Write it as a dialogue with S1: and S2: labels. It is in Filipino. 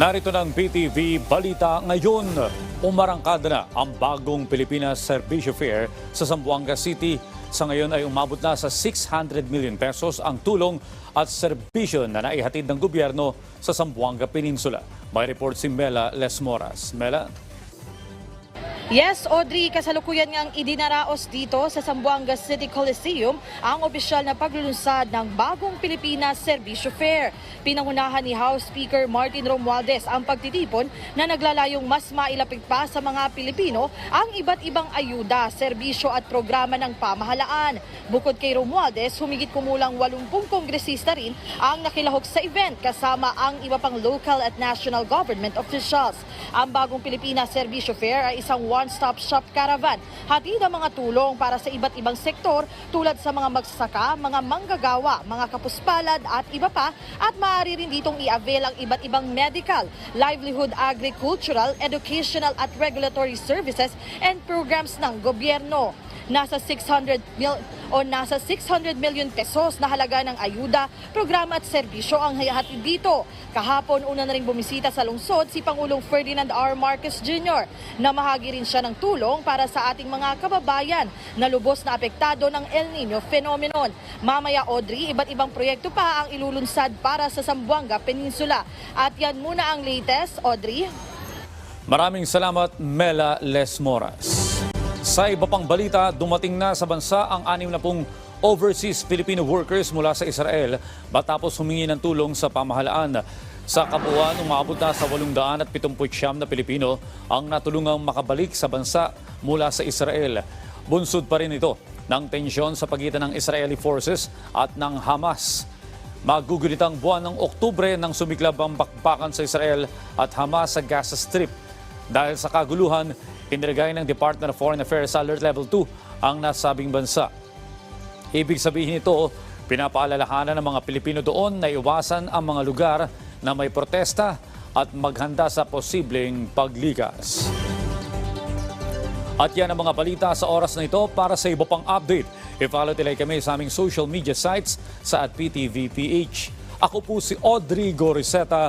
S1: Narito ng PTV Balita ngayon. Umarangkada na ang bagong Pilipinas Servicio Fair sa Zamboanga City. Sa ngayon ay umabot na sa 600 million pesos ang tulong at serbisyo na naihatid ng gobyerno sa Zamboanga Peninsula. May report si Mela Lesmoras. Mela?
S2: Yes, Audrey, kasalukuyan ngang idinaraos dito sa Zamboanga City Coliseum ang opisyal na paglulunsad ng bagong Pilipinas Servisyo Fair. Pinangunahan ni House Speaker Martin Romualdez ang pagtitipon na naglalayong mas mailapit pa sa mga Pilipino ang iba't ibang ayuda, serbisyo at programa ng pamahalaan. Bukod kay Romualdez, humigit kumulang 80 kongresista rin ang nakilahok sa event kasama ang iba pang local at national government officials. Ang bagong Pilipinas Servisyo Fair ay isang one-stop shop caravan. Hatid ang mga tulong para sa iba't ibang sektor tulad sa mga magsasaka, mga manggagawa, mga kapuspalad at iba pa at maaari rin ditong i-avail ang iba't ibang medical, livelihood, agricultural, educational at regulatory services and programs ng gobyerno nasa 600 mil o nasa 600 million pesos na halaga ng ayuda, programa at serbisyo ang hayahatid dito. Kahapon una na rin bumisita sa lungsod si Pangulong Ferdinand R. Marcos Jr. na mahagi rin siya ng tulong para sa ating mga kababayan na lubos na apektado ng El Nino phenomenon. Mamaya Audrey, iba't ibang proyekto pa ang ilulunsad para sa Zamboanga Peninsula. At yan muna ang latest, Audrey.
S1: Maraming salamat, Mela Lesmoras. Sa iba pang balita, dumating na sa bansa ang anim na pong overseas Filipino workers mula sa Israel matapos humingi ng tulong sa pamahalaan. Sa kabuuan, umabot na sa 879 na Pilipino ang natulungang makabalik sa bansa mula sa Israel. Bunsod pa rin ito ng tensyon sa pagitan ng Israeli forces at ng Hamas. Magugulitang buwan ng Oktubre nang sumiklab ang bakbakan sa Israel at Hamas sa Gaza Strip. Dahil sa kaguluhan, inilagay ng Department of Foreign Affairs Alert Level 2 ang nasabing bansa. Ibig sabihin ito, pinapaalalahanan ng mga Pilipino doon na iwasan ang mga lugar na may protesta at maghanda sa posibleng paglikas. At yan ang mga balita sa oras na ito para sa iba pang update. I-follow nila kami sa aming social media sites sa at PTVPH. Ako po si Audrey Goriseta